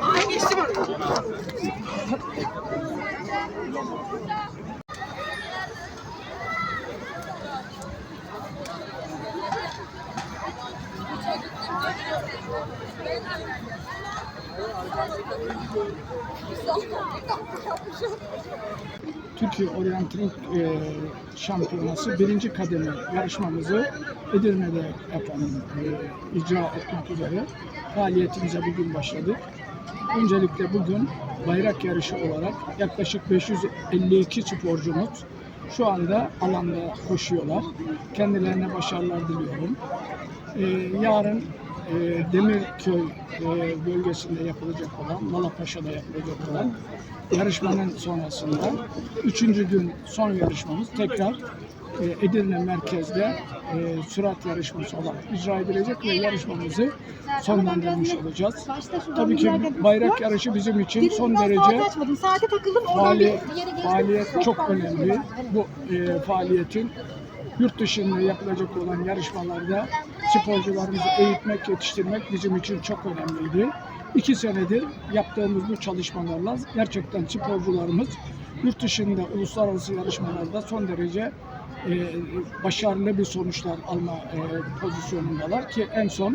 Aa geçtim orada. Türkiye Orientering e, Şampiyonası birinci kademe yarışmamızı Edirne'de efendim e, icra etmek üzere faaliyetimize bugün başladık. Öncelikle bugün bayrak yarışı olarak yaklaşık 552 sporcumuz şu anda alanda koşuyorlar. Kendilerine başarılar diliyorum. E, yarın e, Demirköy e, bölgesinde yapılacak olan, Malapaşa'da yapılacak olan yarışmanın sonrasında üçüncü gün son yarışmamız tekrar e, Edirne merkezde e, sürat yarışması olarak icra edilecek ve yarışmamızı sonlandırmış olacağız. Tabii ki bayrak yarışı bizim için son derece. Saate takıldım. Faaliyet, faaliyet çok önemli. Bu e, faaliyetin yurt dışında yapılacak olan yarışmalarda sporcularımızı eğitmek, yetiştirmek bizim için çok önemliydi. İki senedir yaptığımız bu çalışmalarla gerçekten sporcularımız yurt dışında uluslararası yarışmalarda son derece başarılı bir sonuçlar alma e, pozisyonundalar ki en son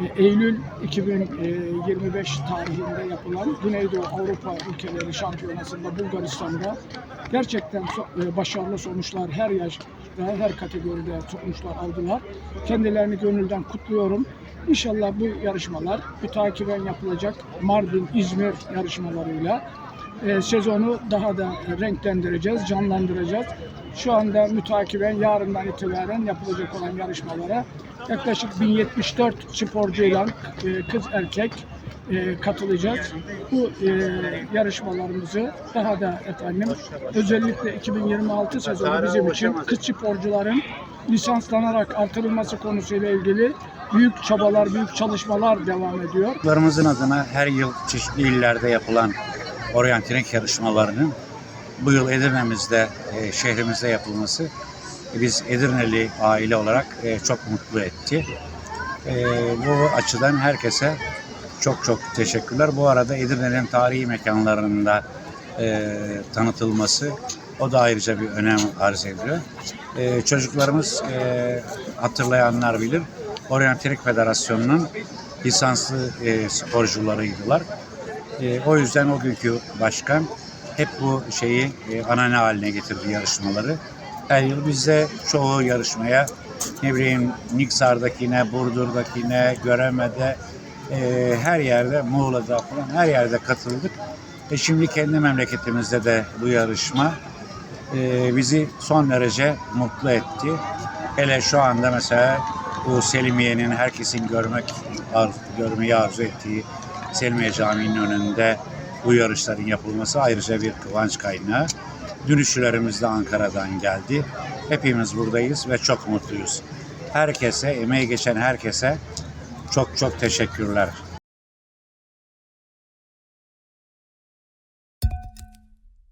e, Eylül 2025 tarihinde yapılan Güneydoğu Avrupa ülkeleri şampiyonasında Bulgaristan'da gerçekten e, başarılı sonuçlar her yaşta, her kategoride sonuçlar aldılar. Kendilerini gönülden kutluyorum. İnşallah bu yarışmalar mütakiben yapılacak Mardin, İzmir yarışmalarıyla e, sezonu daha da renklendireceğiz, canlandıracağız. Şu anda mütakiben yarından itibaren yapılacak olan yarışmalara yaklaşık 1074 sporcuyla e, kız erkek e, katılacağız. Bu e, yarışmalarımızı daha da efendim özellikle 2026 sezonu bizim için kız sporcuların lisanslanarak artırılması konusuyla ilgili büyük çabalar, büyük çalışmalar devam ediyor. Çocuklarımızın adına her yıl çeşitli illerde yapılan oryantilik yarışmalarının bu yıl Edirne'mizde, e, şehrimizde yapılması e, biz Edirneli aile olarak e, çok mutlu etti. E, bu açıdan herkese çok çok teşekkürler. Bu arada Edirne'nin tarihi mekanlarında e, tanıtılması o da ayrıca bir önem arz ediyor. E, çocuklarımız e, hatırlayanlar bilir. Oryantilik Federasyonu'nun lisanslı e, sporcularıydılar. E, o yüzden o günkü başkan hep bu şeyi e, anane haline getirdi yarışmaları. Her yıl biz de çoğu yarışmaya ne bileyim Niksar'dakine, Burdur'dakine, Göreme'de e, her yerde, Muğla'da falan her yerde katıldık. E şimdi kendi memleketimizde de bu yarışma e, bizi son derece mutlu etti. Hele şu anda mesela bu Selimiye'nin herkesin görmek ar- görmeyi arzu ettiği Selimiye Camii'nin önünde bu yarışların yapılması ayrıca bir kıvanç kaynağı. Dönüşçülerimiz de Ankara'dan geldi. Hepimiz buradayız ve çok mutluyuz. Herkese, emeği geçen herkese çok çok teşekkürler.